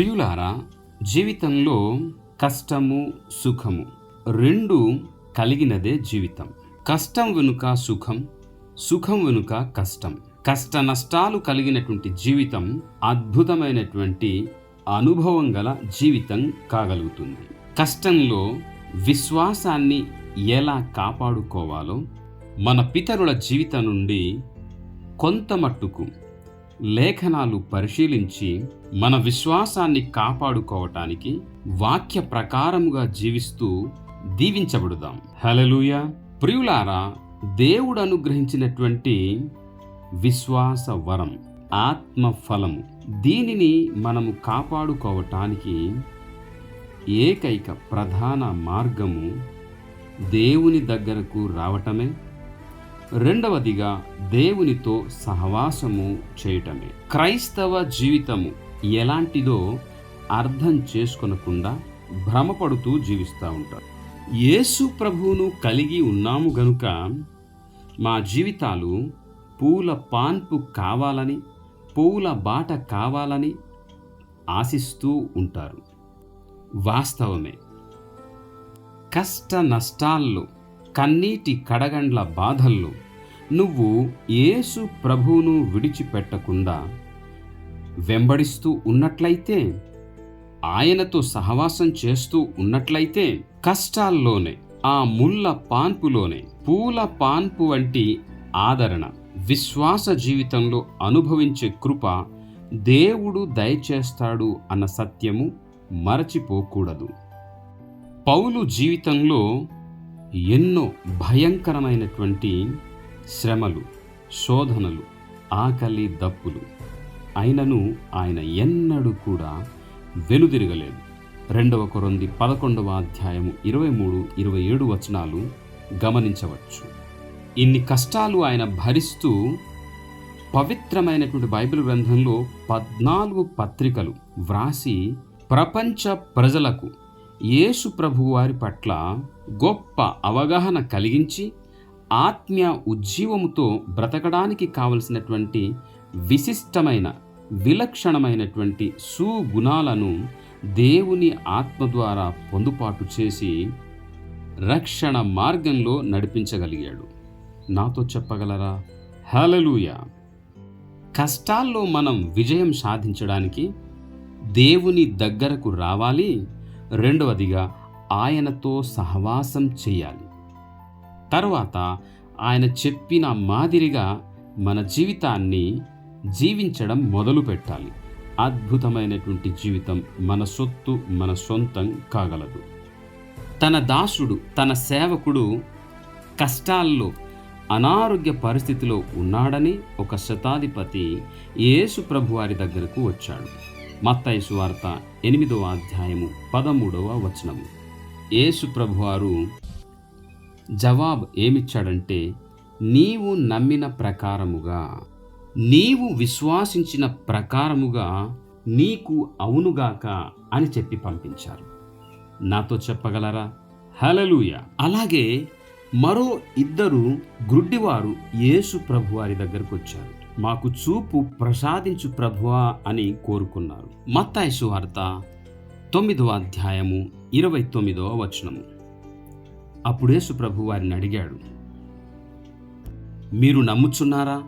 ప్రియులారా జీవితంలో కష్టము సుఖము రెండు కలిగినదే జీవితం. కష్టం వెనుక సుఖం సుఖం వెనుక కష్టం. కష్ట నష్టాలు కలిగినటువంటి జీవితం అద్భుతమైనటువంటి అనుభవం గల జీవితం కాగలుగుతుంది. కష్టంలో విశ్వాసాన్ని ఎలా కాపాడుకోవాలో మన పితరుల జీవితం నుండి కొంత మట్టుకు లేఖనాలు పరిశీలించి మన విశ్వాసాన్ని కాపాడుకోవటానికి వాక్య ప్రకారముగా జీవిస్తూ దీవించబడుదాం. హలలుయ ప్రియులారా దేవుడు అనుగ్రహించినటువంటి విశ్వాస వరం ఆత్మఫలము దీనిని మనము కాపాడుకోవటానికి ఏకైక ప్రధాన మార్గము దేవుని దగ్గరకు రావటమే. రెండవదిగా దేవునితో సహవాసము చేయటమే. క్రైస్తవ జీవితము ఎలాంటిదో అర్థం చేసుకొనకుండా భ్రమపడుతూ జీవిస్తూ ఉంటారు. యేసు ప్రభువును కలిగి ఉన్నాము గనుక మా జీవితాలు పూల పాన్పు కావాలని పూల బాట కావాలని ఆశిస్తూ ఉంటారు. వాస్తవమే. కష్ట నష్టాల్లో కన్నీటి కడగండ్ల బాధల్లో నువ్వు యేసు ప్రభువును విడిచిపెట్టకుండా వెంబడిస్తూ ఉన్నట్లయితే ఆయనతో సహవాసం చేస్తూ ఉన్నట్లయితే కష్టాల్లోనే ఆ ముళ్ళ పాన్పులోనే పూల పాన్పు వంటి ఆదరణ విశ్వాస జీవితంలో అనుభవించే కృప దేవుడు దయచేస్తాడు అన్న సత్యము మరచిపోకూడదు. పౌలు జీవితంలో ఎన్నో భయంకరమైనటువంటి శ్రమలు శోధనలు ఆకలి దప్పులు. అయినను ఆయన ఎన్నడూ కూడా వెనుదిరగలేదు. రెండవ కొరంది పదకొండవ అధ్యాయము ఇరవై మూడు ఇరవై ఏడు వచనాలు గమనించవచ్చు. ఇన్ని కష్టాలు ఆయన భరిస్తూ పవిత్రమైనటువంటి బైబిల్ గ్రంథంలో పద్నాలుగు పత్రికలు వ్రాసి ప్రపంచ ప్రజలకు యేసు ప్రభు వారి పట్ల గొప్ప అవగాహన కలిగించి ఆత్మీయ ఉజ్జీవముతో బ్రతకడానికి కావలసినటువంటి విశిష్టమైన విలక్షణమైనటువంటి సుగుణాలను దేవుని ఆత్మ ద్వారా పొందుపాటు చేసి రక్షణ మార్గంలో నడిపించగలిగాడు. నాతో చెప్పగలరా? హలలుయ కష్టాల్లో మనం విజయం సాధించడానికి దేవుని దగ్గరకు రావాలి రెండవదిగా ఆయనతో సహవాసం చేయాలి. తర్వాత ఆయన చెప్పిన మాదిరిగా మన జీవితాన్ని జీవించడం మొదలు పెట్టాలి. అద్భుతమైనటువంటి జీవితం మన సొత్తు మన సొంతం కాగలదు. తన దాసుడు తన సేవకుడు కష్టాల్లో అనారోగ్య పరిస్థితిలో ఉన్నాడని ఒక శతాధిపతి యేసు ప్రభువారి దగ్గరకు వచ్చాడు. మత్తాయి సువార్త ఎనిమిదవ అధ్యాయము పదమూడవ వచనము. యేసు ప్రభువారు జవాబు ఏమిచ్చాడంటే నీవు నమ్మిన ప్రకారముగా నీవు విశ్వాసించిన ప్రకారముగా నీకు అవునుగాక అని చెప్పి పంపించారు. నాతో చెప్పగలరా? హలలుయ అలాగే మరో ఇద్దరు గ్రుడ్డివారు యేసు ప్రభువారి దగ్గరకు వచ్చారు మాకు చూపు ప్రసాదించు ప్రభువా అని కోరుకున్నారు. మత్తాయసు వార్త తొమ్మిదవ అధ్యాయము ఇరవై తొమ్మిదవ వచనము. అప్పుడేసు ప్రభు వారిని అడిగాడు మీరు నమ్ముచున్నారా?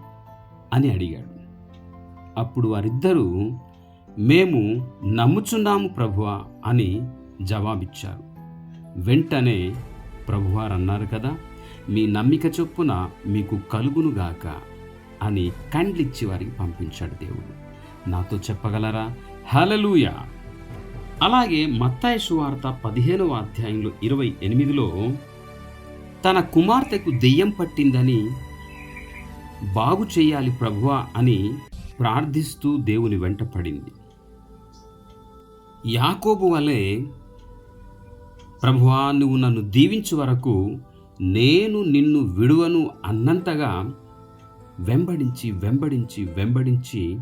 అని అడిగాడు. అప్పుడు వారిద్దరూ మేము నమ్ముచున్నాము ప్రభువా అని జవాబిచ్చారు. వెంటనే ప్రభువారు అన్నారు కదా మీ నమ్మిక చొప్పున మీకు కలుగునుగాక అని కండ్లిచ్చి వారికి పంపించాడు దేవుడు. నాతో చెప్పగలరా? హలలుయ అలాగే మత్తాయి సువార్త పదిహేనవ అధ్యాయంలో ఇరవై ఎనిమిదిలో తన కుమార్తెకు దెయ్యం పట్టిందని బాగు చేయాలి ప్రభువా అని ప్రార్థిస్తూ దేవుని వెంట పడింది. యాకోబు వలె ప్రభువా నువ్వు నన్ను దీవించు వరకు నేను నిన్ను విడువను అన్నంతగా వెంబడించి వెంబడించి వెంబడించి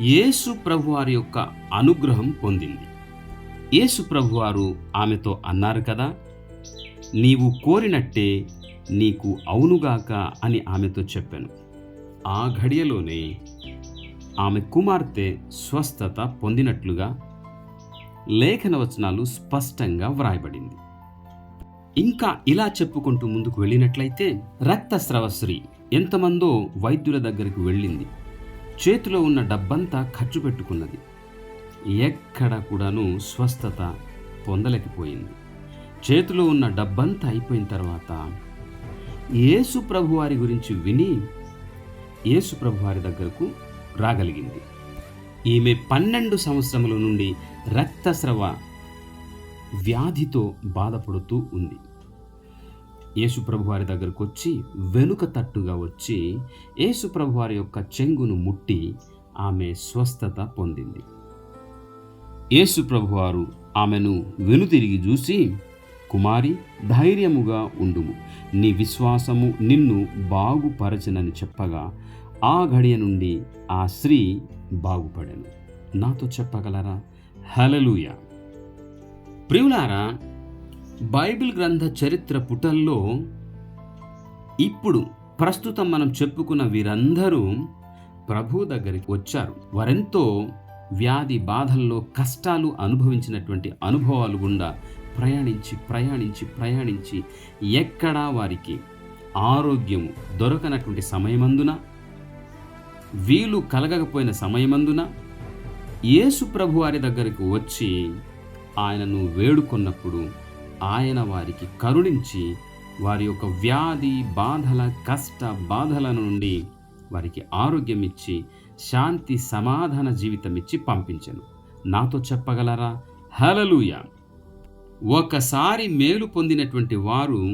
యేసు ప్రభువారి యొక్క అనుగ్రహం పొందింది. యేసు ప్రభువారు ఆమెతో అన్నారు కదా నీవు కోరినట్టే నీకు అవునుగాక అని ఆమెతో చెప్పాను. ఆ ఘడియలోనే ఆమె కుమార్తె స్వస్థత పొందినట్లుగా లేఖన వచనాలు స్పష్టంగా వ్రాయబడింది. ఇంకా ఇలా చెప్పుకుంటూ ముందుకు వెళ్ళినట్లయితే రక్తస్రవశ్రీ ఎంతమందో వైద్యుల దగ్గరికి వెళ్ళింది. చేతిలో ఉన్న డబ్బంతా ఖర్చు పెట్టుకున్నది. ఎక్కడ కూడాను స్వస్థత పొందలేకపోయింది. చేతిలో ఉన్న డబ్బంతా అయిపోయిన తర్వాత యేసు ప్రభువారి గురించి విని యేసు ప్రభువారి దగ్గరకు రాగలిగింది. ఈమె పన్నెండు సంవత్సరముల నుండి రక్తస్రవ వ్యాధితో బాధపడుతూ ఉంది. యేసు ప్రభువారి దగ్గరకు వచ్చి వెనుక తట్టుగా వచ్చి యేసు ప్రభువారి యొక్క చెంగును ముట్టి ఆమె స్వస్థత పొందింది. యేసు ప్రభువారు ఆమెను వెనుతిరిగి చూసి కుమారి ధైర్యముగా ఉండుము. నీ విశ్వాసము నిన్ను బాగుపరచనని చెప్పగా ఆ గడియ నుండి ఆ స్త్రీ బాగుపడను. నాతో చెప్పగలరా? హలలుయ ప్రియులారా బైబిల్ గ్రంథ చరిత్ర పుటల్లో ఇప్పుడు ప్రస్తుతం మనం చెప్పుకున్న వీరందరూ ప్రభు దగ్గరికి వచ్చారు. వారెంతో వ్యాధి బాధల్లో కష్టాలు అనుభవించినటువంటి అనుభవాలు గుండా ప్రయాణించి ప్రయాణించి ప్రయాణించి ఎక్కడా వారికి ఆరోగ్యము దొరకనటువంటి సమయమందున వీలు కలగకపోయిన సమయమందున యేసు ప్రభు వారి దగ్గరికి వచ్చి ఆయనను వేడుకొన్నప్పుడు ఆయన వారికి కరుణించి వారి యొక్క వ్యాధి బాధల కష్ట బాధల నుండి వారికి ఆరోగ్యం ఇచ్చి శాంతి సమాధాన జీవితం ఇచ్చి పంపించను. నాతో చెప్పగలరా? హలలుయ ఒకసారి మేలు పొందినటువంటి వారు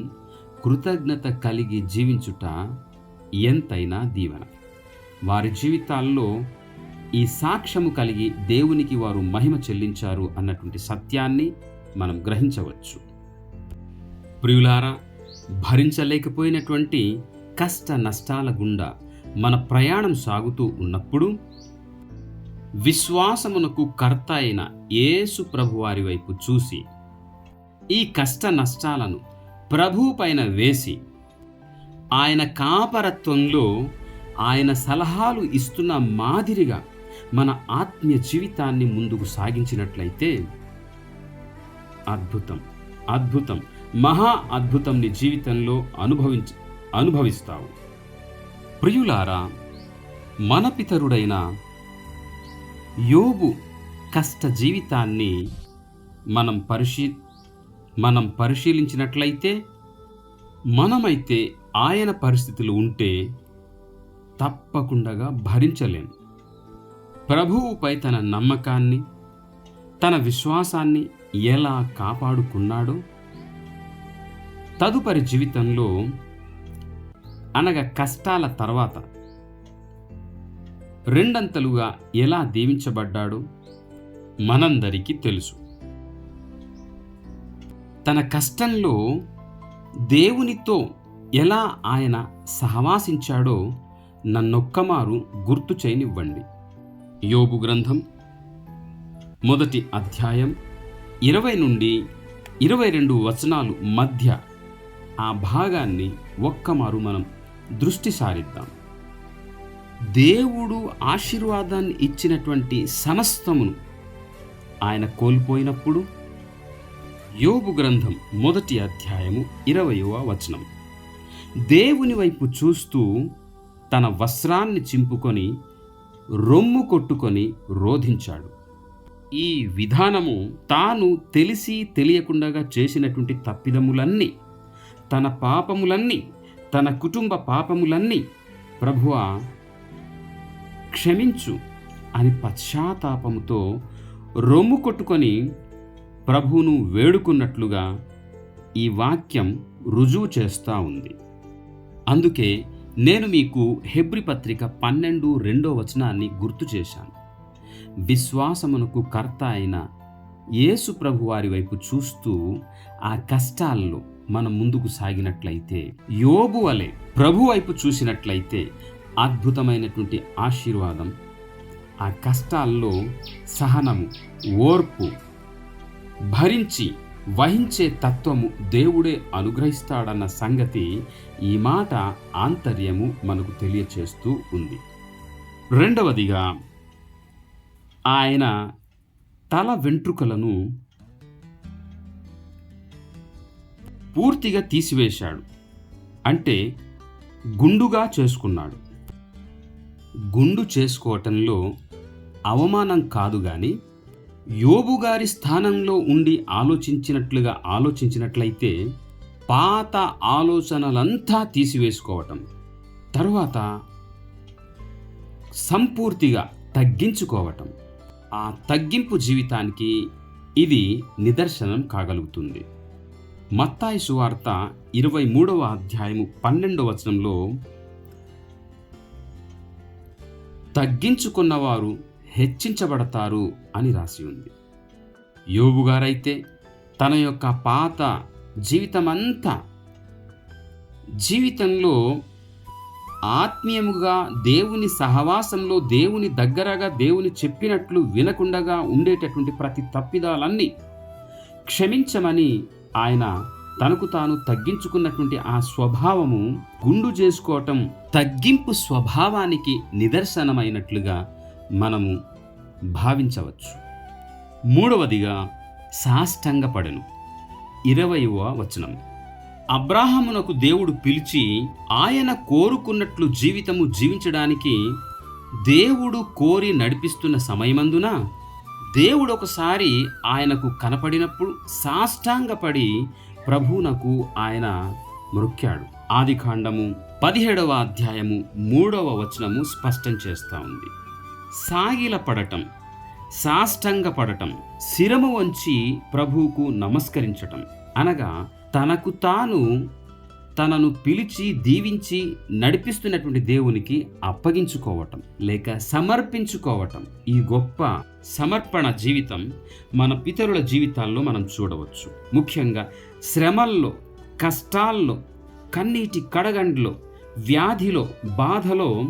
కృతజ్ఞత కలిగి జీవించుట ఎంతైనా దీవెన. వారి జీవితాల్లో ఈ సాక్ష్యము కలిగి దేవునికి వారు మహిమ చెల్లించారు అన్నటువంటి సత్యాన్ని మనం గ్రహించవచ్చు. ప్రియులారా భరించలేకపోయినటువంటి కష్ట నష్టాల గుండా మన ప్రయాణం సాగుతూ ఉన్నప్పుడు విశ్వాసమునకు కర్త అయిన యేసు ప్రభువారి వైపు చూసి ఈ కష్ట నష్టాలను ప్రభు పైన వేసి ఆయన కాపరత్వంలో ఆయన సలహాలు ఇస్తున్న మాదిరిగా మన ఆత్మీయ జీవితాన్ని ముందుకు సాగించినట్లయితే అద్భుతం అద్భుతం. మహా అద్భుతం నీ జీవితంలో అనుభవించ అనుభవిస్తావు. ప్రియులారా మన పితరుడైన యోగు కష్ట జీవితాన్ని మనం పరిశీ మనం పరిశీలించినట్లయితే మనమైతే ఆయన పరిస్థితులు ఉంటే తప్పకుండా భరించలేం. ప్రభువుపై తన నమ్మకాన్ని తన విశ్వాసాన్ని ఎలా కాపాడుకున్నాడో తదుపరి జీవితంలో అనగా కష్టాల తర్వాత రెండంతలుగా ఎలా దీవించబడ్డాడు మనందరికీ తెలుసు. తన కష్టంలో దేవునితో ఎలా ఆయన సహవాసించాడో నన్నొక్కమారు గుర్తు చేయనివ్వండి. యోబు గ్రంథం మొదటి అధ్యాయం ఇరవై నుండి ఇరవై రెండు వచనాలు మధ్య ఆ భాగాన్ని ఒక్కమారు మనం దృష్టి సారిద్దాం. దేవుడు ఆశీర్వాదాన్ని ఇచ్చినటువంటి సమస్తమును ఆయన కోల్పోయినప్పుడు యోబు గ్రంథం మొదటి అధ్యాయము ఇరవయవ వచనం. దేవుని వైపు చూస్తూ తన వస్త్రాన్ని చింపుకొని రొమ్ము కొట్టుకొని రోధించాడు. ఈ విధానము తాను తెలిసి తెలియకుండా చేసినటువంటి తప్పిదములన్నీ తన పాపములన్నీ తన కుటుంబ పాపములన్నీ ప్రభువా క్షమించు అని పశ్చాత్తాపముతో రొమ్ము కొట్టుకొని ప్రభువును వేడుకున్నట్లుగా ఈ వాక్యం రుజువు చేస్తూ ఉంది. అందుకే నేను మీకు హెబ్రి పత్రిక పన్నెండు రెండో వచనాన్ని గుర్తు చేశాను. విశ్వాసమునకు కర్త అయిన యేసు ప్రభు వారి వైపు చూస్తూ ఆ కష్టాల్లో మనం ముందుకు సాగినట్లయితే యోబు వలె ప్రభు వైపు చూసినట్లయితే అద్భుతమైనటువంటి ఆశీర్వాదం ఆ కష్టాల్లో సహనము ఓర్పు భరించి వహించే తత్వము దేవుడే అనుగ్రహిస్తాడన్న సంగతి ఈ మాట ఆంతర్యము మనకు తెలియచేస్తూ ఉంది. రెండవదిగా ఆయన తల వెంట్రుకలను పూర్తిగా తీసివేశాడు. అంటే గుండుగా చేసుకున్నాడు. గుండు చేసుకోవటంలో అవమానం కాదు కానీ యోబు గారి స్థానంలో ఉండి ఆలోచించినట్లుగా ఆలోచించినట్లయితే పాత ఆలోచనలంతా తీసివేసుకోవటం తరువాత సంపూర్తిగా తగ్గించుకోవటం. ఆ తగ్గింపు జీవితానికి ఇది నిదర్శనం కాగలుగుతుంది. మత్తాయి సువార్త ఇరవై మూడవ అధ్యాయము పన్నెండవ వచనంలో తగ్గించుకున్నవారు హెచ్చించబడతారు అని రాసి ఉంది. యోబు గారైతే తన యొక్క పాత జీవితమంతా జీవితంలో ఆత్మీయముగా దేవుని సహవాసంలో దేవుని దగ్గరగా దేవుని చెప్పినట్లు వినకుండగా ఉండేటటువంటి ప్రతి తప్పిదాలన్నీ క్షమించమని ఆయన తనకు తాను తగ్గించుకున్నటువంటి ఆ స్వభావము గుండు చేసుకోవటం తగ్గింపు స్వభావానికి నిదర్శనమైనట్లుగా మనము భావించవచ్చు. మూడవదిగా సాష్టంగపడను. ఇరవయవ వచనం. అబ్రాహమునకు దేవుడు పిలిచి ఆయన కోరుకున్నట్లు జీవితము జీవించడానికి దేవుడు కోరి నడిపిస్తున్న సమయమందున? దేవుడు ఒకసారి ఆయనకు కనపడినప్పుడు సాష్టాంగపడి ప్రభువునకు ఆయన మృక్కాడు ఆదికాండము పదిహేడవ అధ్యాయము మూడవ వచనము స్పష్టం చేస్తూ ఉంది. సాగిల పడటం సాష్టంగ పడటం శిరము వంచి ప్రభువుకు నమస్కరించటం అనగా తనకు తాను తనను పిలిచి దీవించి నడిపిస్తున్నటువంటి దేవునికి అప్పగించుకోవటం లేక సమర్పించుకోవటం ఈ గొప్ప సమర్పణ జీవితం మన పితరుల జీవితాల్లో మనం చూడవచ్చు. ముఖ్యంగా శ్రమల్లో కష్టాల్లో కన్నీటి కడగండ్లో వ్యాధిలో బాధలో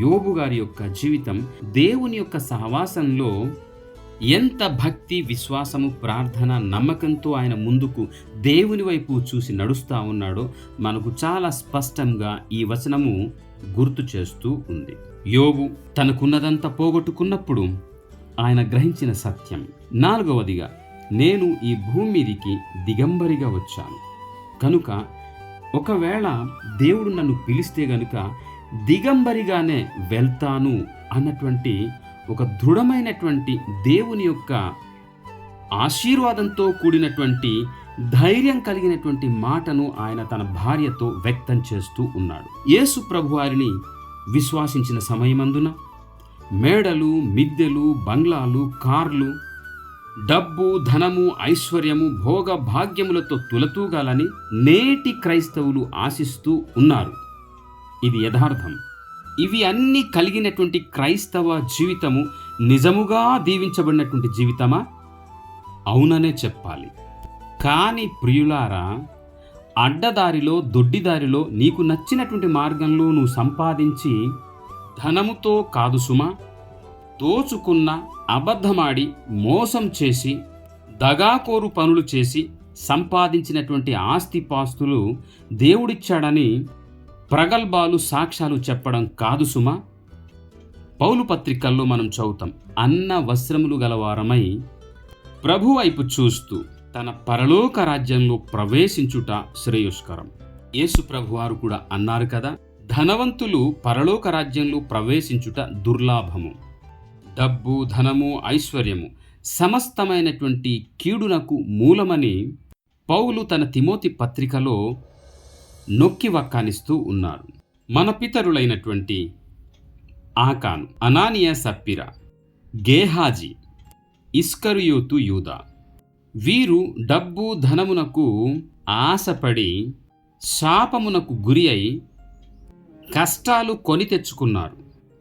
యోబు గారి యొక్క జీవితం దేవుని యొక్క సహవాసంలో ఎంత భక్తి విశ్వాసము ప్రార్థన నమ్మకంతో ఆయన ముందుకు దేవుని వైపు చూసి నడుస్తూ ఉన్నాడో మనకు చాలా స్పష్టంగా ఈ వచనము గుర్తు చేస్తూ ఉంది. యోగు తనకున్నదంతా పోగొట్టుకున్నప్పుడు ఆయన గ్రహించిన సత్యం. నాలుగవదిగా నేను ఈ భూమి మీదికి దిగంబరిగా వచ్చాను. కనుక ఒకవేళ దేవుడు నన్ను పిలిస్తే గనుక దిగంబరిగానే వెళ్తాను అన్నటువంటి ఒక దృఢమైనటువంటి దేవుని యొక్క ఆశీర్వాదంతో కూడినటువంటి ధైర్యం కలిగినటువంటి మాటను ఆయన తన భార్యతో వ్యక్తం చేస్తూ ఉన్నాడు. యేసు ప్రభువారిని విశ్వాసించిన సమయమందున మేడలు మిద్దెలు బంగ్లాలు కార్లు డబ్బు ధనము ఐశ్వర్యము భోగ భాగ్యములతో తులతూగాలని నేటి క్రైస్తవులు ఆశిస్తూ ఉన్నారు. ఇది యథార్థం. ఇవి అన్నీ కలిగినటువంటి క్రైస్తవ జీవితము నిజముగా దీవించబడినటువంటి జీవితమా? అవుననే చెప్పాలి. కానీ ప్రియులారా అడ్డదారిలో దొడ్డిదారిలో నీకు నచ్చినటువంటి మార్గంలో నువ్వు సంపాదించి ధనముతో కాదు సుమా. దోచుకున్న అబద్ధమాడి మోసం చేసి దగాకోరు పనులు చేసి సంపాదించినటువంటి ఆస్తిపాస్తులు దేవుడిచ్చాడని ప్రగల్భాలు సాక్ష్యాలు చెప్పడం కాదు సుమా. పౌలు పత్రికల్లో మనం చదువుతాం అన్న వస్త్రములు గలవారమై ప్రభు వైపు చూస్తూ తన పరలోక రాజ్యంలో ప్రవేశించుట శ్రేయస్కరం. యేసు ప్రభువారు కూడా అన్నారు కదా ధనవంతులు పరలోక రాజ్యంలో ప్రవేశించుట దుర్లాభము. డబ్బు ధనము ఐశ్వర్యము సమస్తమైనటువంటి కీడునకు మూలమని పౌలు తన తిమోతి పత్రికలో నొక్కి వక్కానిస్తూ ఉన్నారు. మన పితరులైనటువంటి ఆకాను అనానియ సప్పిర గేహాజీ ఇస్కరియోతు యూదా వీరు డబ్బు ధనమునకు ఆశపడి శాపమునకు గురి అయి కష్టాలు కొని తెచ్చుకున్నారు.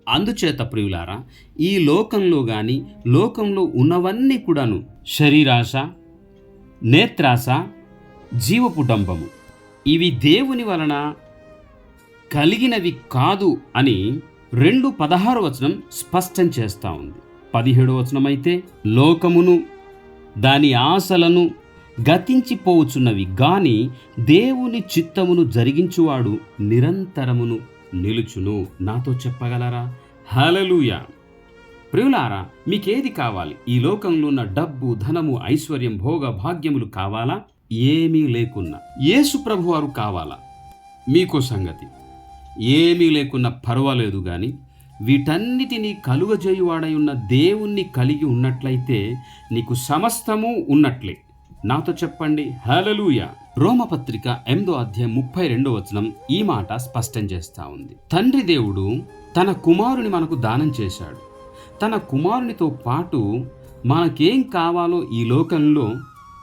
అందుచేత ప్రియులారా ఈ లోకంలో కానీ లోకంలో ఉన్నవన్నీ కూడాను శరీరాశ నేత్రాశ జీవపుటంబము. ఇవి దేవుని వలన కలిగినవి కాదు అని రెండు పదహారు వచనం స్పష్టం చేస్తూ ఉంది. పదిహేడు వచనం అయితే లోకమును దాని ఆశలను గతించిపోవచ్చున్నవి గాని దేవుని చిత్తమును జరిగించువాడు నిరంతరమును నిలుచును. నాతో చెప్పగలరా? హలలుయ ప్రియులారా మీకేది కావాలి? ఈ లోకంలో ఉన్న డబ్బు ధనము ఐశ్వర్యం భోగ భాగ్యములు కావాలా? ఏమీ లేకున్నా. యేసు ప్రభువారు కావాలా? మీకో సంగతి. ఏమీ లేకున్నా పర్వాలేదు కానీ వీటన్నిటినీ కలుగజేయువాడై ఉన్న దేవుణ్ణి కలిగి ఉన్నట్లయితే నీకు సమస్తము ఉన్నట్లే. నాతో చెప్పండి. హలలుయ రోమపత్రిక ఎనిమిదో అధ్యాయం ముప్పై రెండో వచనం ఈ మాట స్పష్టం చేస్తా ఉంది. తండ్రి దేవుడు తన కుమారుని మనకు దానం చేశాడు. తన కుమారునితో పాటు మనకేం కావాలో ఈ లోకంలో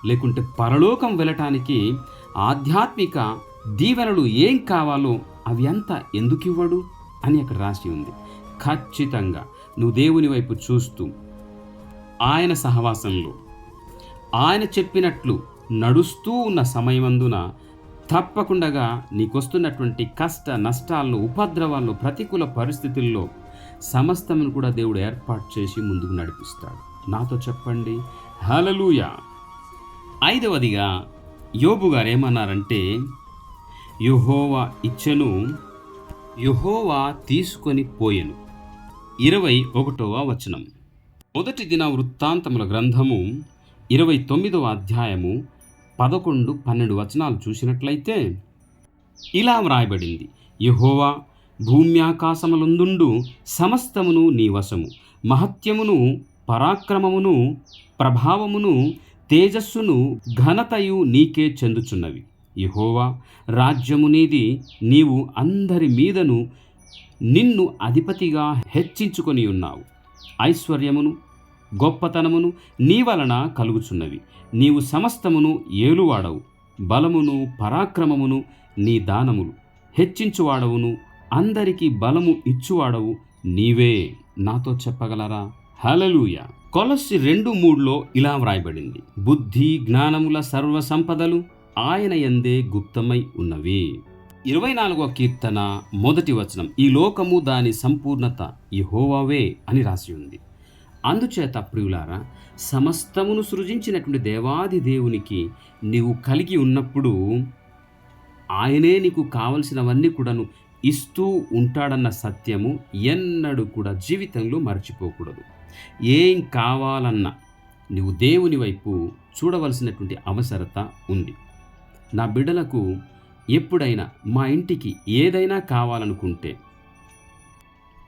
లేకుంటే పరలోకం వెళ్ళటానికి ఆధ్యాత్మిక దీవెనలు ఏం కావాలో అవి అంతా ఎందుకు ఇవ్వడు అని అక్కడ రాసి ఉంది. ఖచ్చితంగా నువ్వు దేవుని వైపు చూస్తూ ఆయన సహవాసంలో ఆయన చెప్పినట్లు నడుస్తూ ఉన్న సమయమందున తప్పకుండా నీకొస్తున్నటువంటి కష్ట నష్టాలను ఉపద్రవాలను ప్రతికూల పరిస్థితుల్లో సమస్తమును కూడా దేవుడు ఏర్పాటు చేసి ముందుకు నడిపిస్తాడు. నాతో చెప్పండి. హలలుయా ఐదవదిగా యోబు గారు ఏమన్నారంటే యుహోవా ఇచ్చెను యుహోవా తీసుకొని పోయెను. ఇరవై ఒకటవ వచనం. మొదటి దిన వృత్తాంతముల గ్రంథము ఇరవై తొమ్మిదవ అధ్యాయము పదకొండు పన్నెండు వచనాలు చూసినట్లయితే ఇలా వ్రాయబడింది. యహోవా భూమ్యాకాశములందుండు సమస్తమును నీ వశము. మహత్యమును పరాక్రమమును ప్రభావమును తేజస్సును ఘనతయు నీకే చెందుచున్నవి. ఇహోవా రాజ్యము నీది నీవు అందరి మీదను నిన్ను అధిపతిగా హెచ్చించుకొని ఉన్నావు. ఐశ్వర్యమును గొప్పతనమును నీ వలన కలుగుచున్నవి. నీవు సమస్తమును ఏలువాడవు. బలమును పరాక్రమమును నీ దానములు. హెచ్చించువాడవును అందరికీ బలము ఇచ్చువాడవు నీవే. నాతో చెప్పగలరా? హలలుయా కొలసి రెండు మూడులో ఇలా వ్రాయబడింది. బుద్ధి జ్ఞానముల సర్వ సంపదలు ఆయన ఎందే గుప్తమై ఉన్నవి. ఇరవై నాలుగవ కీర్తన మొదటి వచనం ఈ లోకము దాని సంపూర్ణత ఈ హోవావే అని రాసి ఉంది. అందుచేత ప్రియులారా సమస్తమును సృజించినటువంటి దేవాది దేవునికి నీవు కలిగి ఉన్నప్పుడు ఆయనే నీకు కావలసినవన్నీ కూడాను ఇస్తూ ఉంటాడన్న సత్యము ఎన్నడూ కూడా జీవితంలో మర్చిపోకూడదు. ఏం కావాలన్నా నువ్వు దేవుని వైపు చూడవలసినటువంటి అవసరత ఉంది. నా బిడ్డలకు ఎప్పుడైనా మా ఇంటికి ఏదైనా కావాలనుకుంటే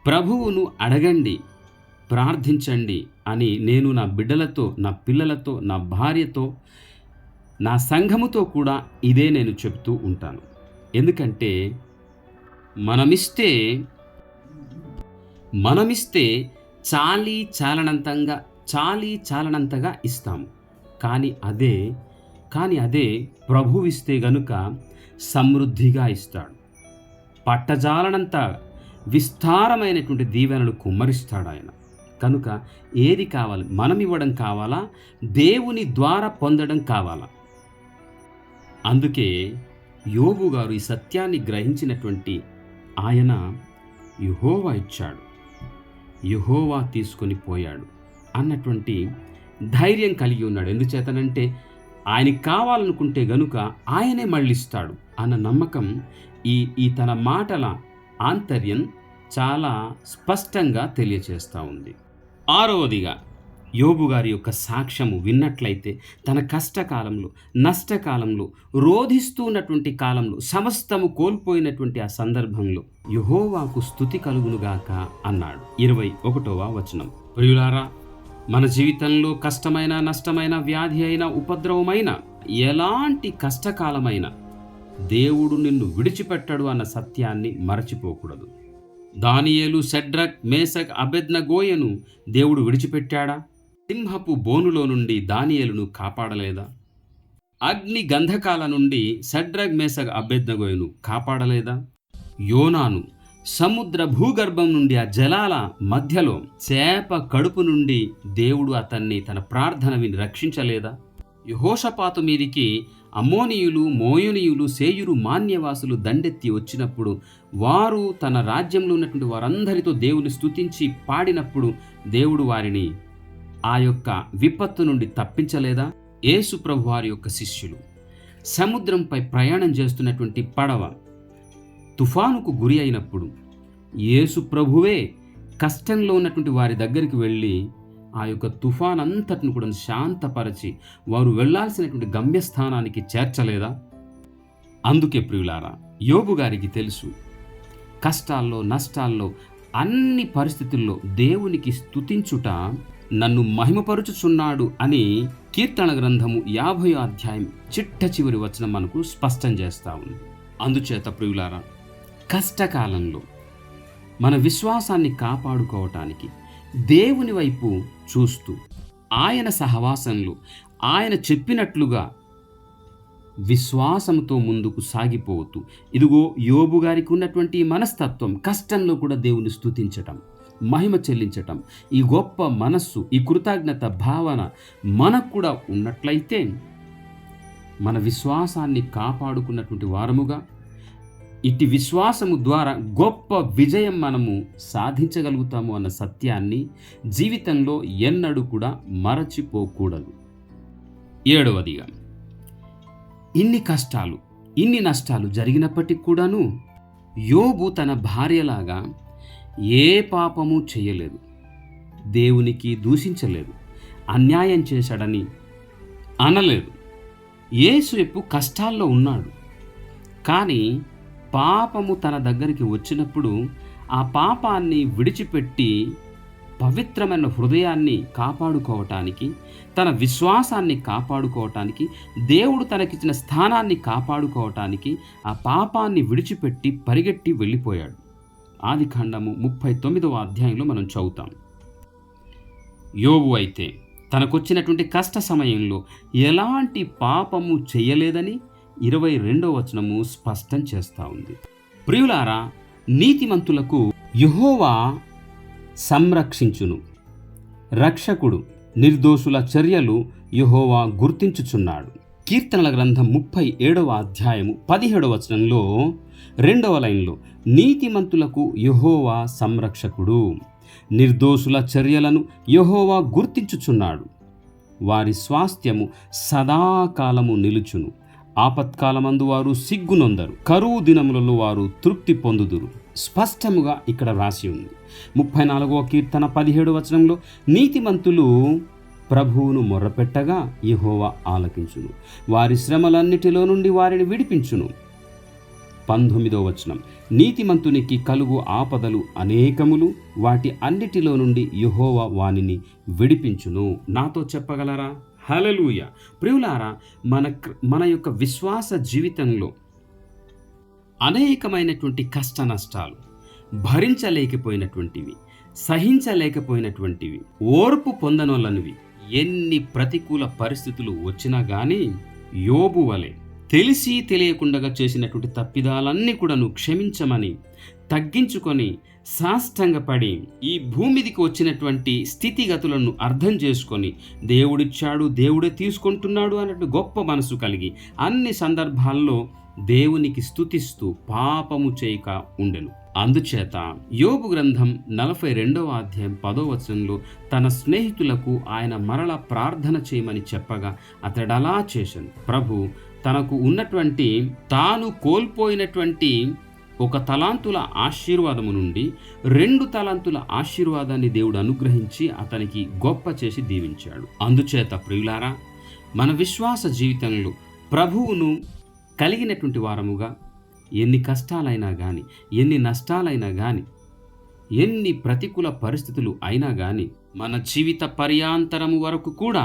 ప్రభువును అడగండి ప్రార్థించండి అని నేను నా బిడ్డలతో నా పిల్లలతో నా భార్యతో నా సంఘముతో కూడా ఇదే నేను చెప్తూ ఉంటాను. ఎందుకంటే మనమిస్తే మనమిస్తే చాలీ చాలనంతంగా చాలీ చాలనంతగా ఇస్తాము. కానీ అదే కానీ అదే ప్రభువిస్తే గనుక సమృద్ధిగా ఇస్తాడు. పట్టజాలనంత విస్తారమైనటువంటి దీవెనలు కుమ్మరిస్తాడు ఆయన. కనుక ఏది కావాలి? మనం ఇవ్వడం కావాలా? దేవుని ద్వారా పొందడం కావాలా? అందుకే యోబు గారు ఈ సత్యాన్ని గ్రహించినటువంటి ఆయన యుహోవా ఇచ్చాడు. యుహోవా తీసుకొని పోయాడు అన్నటువంటి ధైర్యం కలిగి ఉన్నాడు. ఎందుచేతనంటే ఆయనకి కావాలనుకుంటే గనుక ఆయనే మళ్ళిస్తాడు అన్న నమ్మకం ఈ ఈ తన మాటల ఆంతర్యం చాలా స్పష్టంగా తెలియచేస్తూ ఉంది. ఆరవదిగా యోబు గారి యొక్క సాక్ష్యము విన్నట్లయితే తన కష్టకాలంలో నష్టకాలంలో రోధిస్తూ ఉన్నటువంటి కాలంలో సమస్తము కోల్పోయినటువంటి ఆ సందర్భంలో యహోవాకు స్థుతి కలుగునుగాక అన్నాడు. ఇరవై ఒకటవ వచనం. ప్రియులారా మన జీవితంలో కష్టమైన నష్టమైన వ్యాధి అయిన ఉపద్రవమైన ఎలాంటి కష్టకాలమైన దేవుడు నిన్ను విడిచిపెట్టడు అన్న సత్యాన్ని మరచిపోకూడదు. దానియేలు సెడ్రక్ మేసక్ అబెద్న గోయను దేవుడు విడిచిపెట్టాడా? సింహపు బోనులో నుండి దానియలును కాపాడలేదా? అగ్ని గంధకాల నుండి సడ్రగ్ మేసగ అభ్యర్థగోయను కాపాడలేదా? యోనాను సముద్ర భూగర్భం నుండి ఆ జలాల మధ్యలో చేప కడుపు నుండి దేవుడు అతన్ని తన ప్రార్థన విని రక్షించలేదా? యహోషపాతు మీదికి అమోనియులు మోయోనీయులు సేయురు మాన్యవాసులు దండెత్తి వచ్చినప్పుడు వారు తన రాజ్యంలో ఉన్నటువంటి వారందరితో దేవుని స్తుతించి పాడినప్పుడు దేవుడు వారిని ఆ యొక్క విపత్తు నుండి తప్పించలేదా? యేసు ప్రభు వారి యొక్క శిష్యులు. సముద్రంపై ప్రయాణం చేస్తున్నటువంటి పడవ తుఫానుకు గురి అయినప్పుడు యేసు ప్రభువే కష్టంలో ఉన్నటువంటి వారి దగ్గరికి వెళ్ళి ఆ యొక్క తుఫాన్ అంతటిని కూడా శాంతపరచి వారు వెళ్ళాల్సినటువంటి గమ్యస్థానానికి చేర్చలేదా? అందుకే ప్రియులారా యోబు గారికి తెలుసు కష్టాల్లో నష్టాల్లో అన్ని పరిస్థితుల్లో దేవునికి స్తుతించుట నన్ను మహిమపరుచుచున్నాడు అని కీర్తన గ్రంథము యాభై అధ్యాయం చిట్ట చివరి వచనం మనకు స్పష్టం చేస్తూ ఉంది. అందుచేత ప్రియులారా కష్టకాలంలో మన విశ్వాసాన్ని కాపాడుకోవటానికి దేవుని వైపు చూస్తూ ఆయన సహవాసంలో ఆయన చెప్పినట్లుగా విశ్వాసంతో ముందుకు సాగిపోతూ ఇదిగో యోబు గారికి ఉన్నటువంటి మనస్తత్వం కష్టంలో కూడా దేవుని స్థుతించటం మహిమ చెల్లించటం. ఈ గొప్ప మనస్సు ఈ కృతజ్ఞత భావన మనకు కూడా ఉన్నట్లయితే మన విశ్వాసాన్ని కాపాడుకున్నటువంటి వారముగా ఇట్టి విశ్వాసము ద్వారా గొప్ప విజయం మనము సాధించగలుగుతాము అన్న సత్యాన్ని జీవితంలో ఎన్నడూ కూడా మరచిపోకూడదు. ఏడవదిగా ఇన్ని కష్టాలు ఇన్ని నష్టాలు జరిగినప్పటికీ కూడాను యోబు తన భార్యలాగా ఏ పాపము చేయలేదు. దేవునికి దూషించలేదు. అన్యాయం చేశాడని అనలేదు. యేసు కష్టాల్లో ఉన్నాడు. కానీ పాపము తన దగ్గరికి వచ్చినప్పుడు ఆ పాపాన్ని విడిచిపెట్టి పవిత్రమైన హృదయాన్ని కాపాడుకోవటానికి తన విశ్వాసాన్ని కాపాడుకోవటానికి దేవుడు తనకిచ్చిన స్థానాన్ని కాపాడుకోవటానికి ఆ పాపాన్ని విడిచిపెట్టి పరిగెట్టి వెళ్ళిపోయాడు. ఆది ఖండము ముప్పై తొమ్మిదవ అధ్యాయంలో మనం చదువుతాం. యోబు అయితే తనకొచ్చినటువంటి కష్ట సమయంలో ఎలాంటి పాపము చేయలేదని ఇరవై రెండవ వచనము స్పష్టం చేస్తూ ఉంది. ప్రియులారా నీతిమంతులకు యహోవా సంరక్షించును. రక్షకుడు నిర్దోషుల చర్యలు యహోవా గుర్తించుచున్నాడు. కీర్తనల గ్రంథం ముప్పై ఏడవ అధ్యాయము పదిహేడవ వచనంలో రెండవ లైన్లో నీతిమంతులకు యహోవా సంరక్షకుడు. నిర్దోషుల చర్యలను యహోవా గుర్తించుచున్నాడు. వారి స్వాస్థ్యము సదాకాలము నిలుచును. ఆపత్కాలమందు వారు సిగ్గునొందరు. కరువు దినములలో వారు తృప్తి పొందుదురు. స్పష్టముగా ఇక్కడ రాసి ఉంది. ముప్పై నాలుగవ కీర్తన పదిహేడు వచనంలో నీతిమంతులు ప్రభువును మొర్రపెట్టగా యహోవా ఆలకించును. వారి శ్రమలన్నిటిలో నుండి వారిని విడిపించును. పంతొమ్మిదో వచనం. నీతిమంతునికి కలుగు ఆపదలు అనేకములు వాటి అన్నిటిలో నుండి యహోవా వానిని విడిపించును. నాతో చెప్పగలరా? హలలుయ ప్రియులారా మన మన యొక్క విశ్వాస జీవితంలో అనేకమైనటువంటి కష్ట నష్టాలు భరించలేకపోయినటువంటివి సహించలేకపోయినటువంటివి ఓర్పు పొందనోళ్ళనివి ఎన్ని ప్రతికూల పరిస్థితులు వచ్చినా కానీ యోబు వలె తెలిసి తెలియకుండా చేసినటువంటి తప్పిదాలన్నీ కూడా నువ్వు క్షమించమని తగ్గించుకొని సాష్టంగపడి ఈ భూమిదికి వచ్చినటువంటి స్థితిగతులను అర్థం చేసుకొని దేవుడిచ్చాడు దేవుడే తీసుకుంటున్నాడు అన్నట్టు గొప్ప మనసు కలిగి అన్ని సందర్భాల్లో దేవునికి స్తుతిస్తూ పాపము చేయక ఉండెను. అందుచేత యోగు గ్రంథం నలభై రెండవ అధ్యాయం పదో వచనంలో తన స్నేహితులకు ఆయన మరల ప్రార్థన చేయమని చెప్పగా అతడలా చేశాను. ప్రభు తనకు ఉన్నటువంటి తాను కోల్పోయినటువంటి ఒక తలాంతుల ఆశీర్వాదము నుండి రెండు తలాంతుల ఆశీర్వాదాన్ని దేవుడు అనుగ్రహించి అతనికి గొప్ప చేసి దీవించాడు. అందుచేత ప్రియులారా మన విశ్వాస జీవితంలో ప్రభువును కలిగినటువంటి వారముగా ఎన్ని కష్టాలైనా కానీ ఎన్ని నష్టాలైనా కానీ ఎన్ని ప్రతికూల పరిస్థితులు అయినా కానీ మన జీవిత పర్యాంతరము వరకు కూడా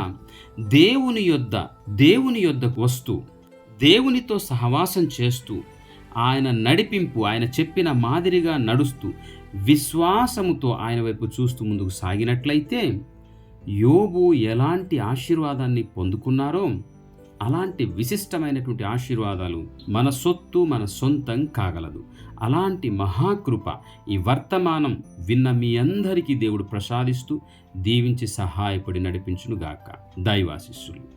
దేవుని యొద్ద దేవుని యొద్దకు వస్తూ దేవునితో సహవాసం చేస్తూ ఆయన నడిపింపు ఆయన చెప్పిన మాదిరిగా నడుస్తూ విశ్వాసముతో ఆయన వైపు చూస్తూ ముందుకు సాగినట్లయితే యోబు ఎలాంటి ఆశీర్వాదాన్ని పొందుకున్నారో అలాంటి విశిష్టమైనటువంటి ఆశీర్వాదాలు మన సొత్తు మన సొంతం కాగలదు. అలాంటి మహాకృప ఈ వర్తమానం విన్న మీ అందరికీ దేవుడు ప్రసాదిస్తూ దీవించి సహాయపడి నడిపించునుగాక. దైవాశిష్యులు